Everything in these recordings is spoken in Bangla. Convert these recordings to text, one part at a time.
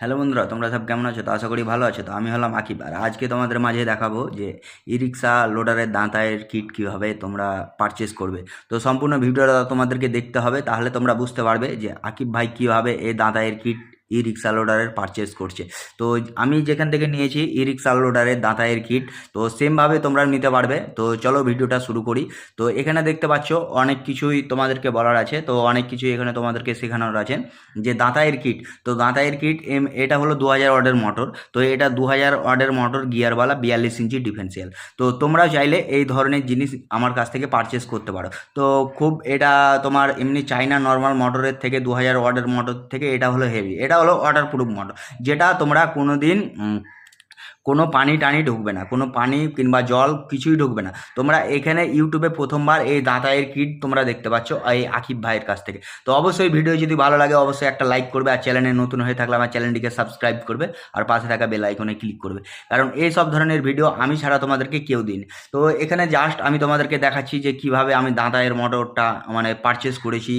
হ্যালো বন্ধুরা, তোমরা সব কেমন আছো? তো আশা করি ভালো আছো। তো আমি হলাম আকিব। আর আজকে তোমাদের মাঝে দেখাবো যে ই রিক্সা লোডারের দাঁতায়ের কিট কীভাবে তোমরা পারচেস করবে। তো সম্পূর্ণ ভিডিওটা তোমাদেরকে দেখতে হবে, তাহলে তোমরা বুঝতে পারবে যে আকিব ভাই কীভাবে এই দাঁতায়ের কিট ই রিক্সা লোডারের পারচেস করছে। তো আমি যেখান থেকে নিয়েছি ই রিক্সা লোডারের দাঁতায়ের কিট তো সেমভাবে তোমরা নিতে পারবে। তো চলো ভিডিওটা শুরু করি। তো এখানে দেখতে পাচ্ছ অনেক কিছুই তোমাদেরকে বলার আছে। তো অনেক কিছুই এখানে তোমাদেরকে শেখানোর আছে যে দাঁতায়ের কিট তো দাঁতায়ের কিট এম, এটা হলো দু হাজার ওয়ার্ডের মোটর তো এটা দু হাজার ওয়ার্ডের মোটর গিয়ারওয়ালা বিয়াল্লিশ ইঞ্চি ডিফেন্সিয়াল তো তোমরা চাইলে এই ধরনের জিনিস আমার কাছ থেকে পারচেস করতে পারো। তো খুব এটা তোমার এমনি চাইনা নর্মাল মোটরের থেকে দু হাজার ওয়ার্ডের মোটর থেকে এটা হলো হেভি এটা হলো ওয়াটারপ্রুফ প্রুফ মোটর যেটা তোমরা কোনো দিন কোনো পানি টানি ঢুকবে না, কোনো পানি কিংবা জল কিছুই ঢুকবে না। তোমরা এখানে ইউটিউবে প্রথমবার এই দাঁতায়ের কিট তোমরা দেখতে পাচ্ছ, এই আকিব ভাইয়ের কাছ থেকে। তো অবশ্যই ভিডিও যদি ভালো লাগে, অবশ্যই একটা লাইক করবে আর চ্যানেলে নতুন হয়ে থাকলে আমার চ্যানেলটিকে সাবস্ক্রাইব করবে আর পাশে থাকা বেল আইকনে ক্লিক করবে। কারণ এই সব ধরনের ভিডিও আমি ছাড়া তোমাদেরকে কেউ দিন তো এখানে জাস্ট আমি তোমাদেরকে দেখাচ্ছি যে কীভাবে আমি দাঁতায়ের মোটরটা মানে পারচেস করেছি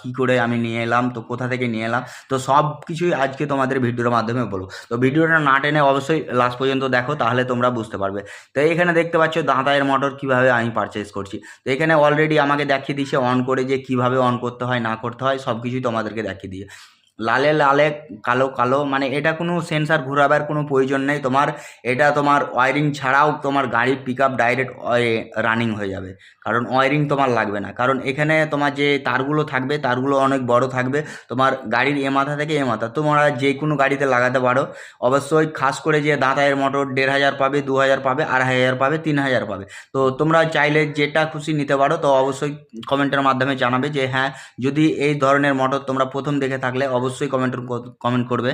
কী করে আমি নিয়ে এলাম, তো কোথা থেকে নিয়ে এলাম, তো সব কিছুই আজকে তোমাদের ভিডিওর মাধ্যমে বলব তো ভিডিওটা না টেনে অবশ্যই লাস্ট পর্যন্ত দেখো, তাহলে তোমরা বুঝতে পারবে। তো এখানে দেখতে পাচ্ছ দাঁতায়ের মোটর কীভাবে আমি পারচেস করছি। তো এখানে অলরেডি আমাকে দেখিয়ে দিয়েছে অন করে যে কীভাবে অন করতে হয়, না করতে হয় সব কিছুই তোমাদেরকে দেখিয়ে দিয়ে লালে লালে, কালো কালো মানে এটা কোনো সেন্সার ঘোরাবার কোনো প্রয়োজন নেই। তোমার এটা তোমার ওয়ারিং ছাড়াও তোমার গাড়ির পিক আপ ডাইরেক্ট রানিং হয়ে যাবে। কারণ ওয়ারিং তোমার লাগবে না। কারণ এখানে তোমার যে তারগুলো থাকবে, তারগুলো অনেক বড় থাকবে। তোমার গাড়ির এ মাথা থেকে এ মাথা। তোমরা যে কোনো গাড়িতে লাগাতে পারো। অবশ্যই খাস করে যে দাঁতায়ের মোটর দেড় হাজার পাবে, দু হাজার পাবে, আড়াই হাজার পাবে, তিন হাজার পাবে। তো তোমরা চাইলে যেটা খুশি নিতে পারো, তো অবশ্যই কমেন্টের মাধ্যমে জানাবে যে হ্যাঁ যদি এই ধরনের মোটর তোমরা প্রথম দেখে থাকলে অবশ্যই কমেন্ট কমেন্ট করবে।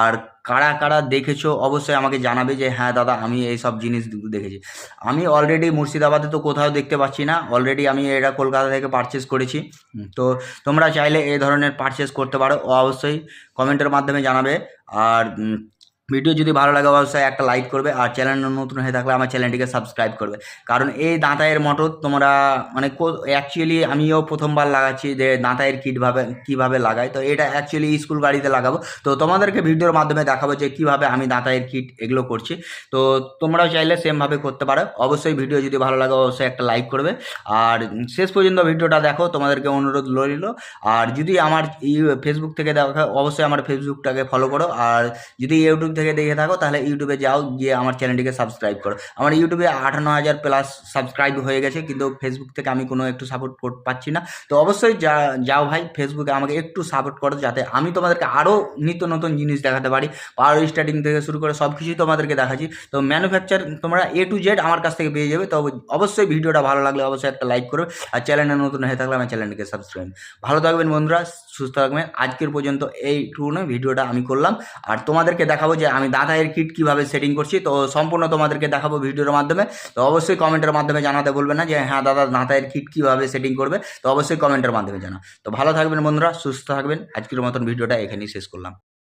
আর কারা কারা দেখেছ, অবশ্যই আমাকে জানাবে যে হ্যাঁ দাদা, আমি এই সব জিনিস দেখেছি। আমি অলরেডি মুর্শিদাবাদে তো কোথাও দেখতে পাচ্ছি না। অলরেডি আমি এটা কলকাতা থেকে পারচেস করেছি। তো তোমরা চাইলে এই ধরনের পারচেস করতে পারো। অবশ্যই কমেন্টের মাধ্যমে জানাবে। আর ভিডিও যদি ভালো লাগে অবশ্যই একটা লাইক করবে আর চ্যানেল নতুন হয়ে থাকলে আমার চ্যানেলটিকে সাবস্ক্রাইব করবে। কারণ এই দাঁতায়ের মোটর তোমরা মানে অ্যাকচুয়ালি আমিও প্রথমবার লাগাচ্ছি যে দাঁতায়ের কিটভাবে কীভাবে লাগাই। তো এটা অ্যাকচুয়ালি স্কুল গাড়িতে লাগাবো। তো তোমাদেরকে ভিডিওর মাধ্যমে দেখাবো যে কীভাবে আমি দাঁতায়ের কিট এগুলো করছি। তো তোমরাও চাইলে সেমভাবে করতে পারো। অবশ্যই ভিডিও যদি ভালো লাগে অবশ্যই একটা লাইক করবে। আর শেষ পর্যন্ত ভিডিওটা দেখো, তোমাদেরকে অনুরোধ রইল। আর যদি আমার ফেসবুক থেকে দেখা, অবশ্যই আমার ফেসবুকটাকে ফলো করো। আর যদি ইউটিউব থেকে দেখে থাকো, তাহলে ইউটিউবে যাও, গিয়ে আমার চ্যানেলটিকে সাবস্ক্রাইব করো। আমার ইউটিউবে আটান্ন হাজার প্লাস সাবস্ক্রাইব হয়ে গেছে, কিন্তু ফেসবুক থেকে আমি কোনো একটু সাপোর্ট পাচ্ছি না। তো অবশ্যই যা যাও ভাই ফেসবুকে আমাকে একটু সাপোর্ট করো, যাতে আমি তোমাদেরকে আরও নিত্য নতুন জিনিস দেখাতে পারি। পাওয়ার স্টার্টিং থেকে শুরু করে সব কিছুই তোমাদেরকে দেখাচ্ছি। তো ম্যানুফ্যাকচার তোমরা এ টু জেড আমার কাছ থেকে পেয়ে যাবে। তো অবশ্যই ভিডিওটা ভালো লাগলে অবশ্যই একটা লাইক করবে। আর চ্যানেলে নতুন হয়ে থাকলে আমার চ্যানেলটিকে সাবস্ক্রাইব ভালো থাকবেন বন্ধুরা, সুস্থ থাকবেন। আজকের পর্যন্ত এইটুকু ভিডিওটা আমি করলাম। আর তোমাদেরকে দেখাবো যে আমি দাদাইয়ের কিট কীভাবে সেটিং করছি, তো সম্পূর্ণ তোমাদেরকে দেখাবো ভিডিওর মাধ্যমে। তো অবশ্যই কমেন্টের মাধ্যমে জানাতে বলবে না যে হ্যাঁ দাদা দাঁতায়ের কিট কীভাবে সেটিং করবে? তো অবশ্যই কমেন্টের মাধ্যমে জানা তো ভালো থাকবেন বন্ধুরা, সুস্থ থাকবেন। আজকের মতন ভিডিওটা এখানেই শেষ করলাম।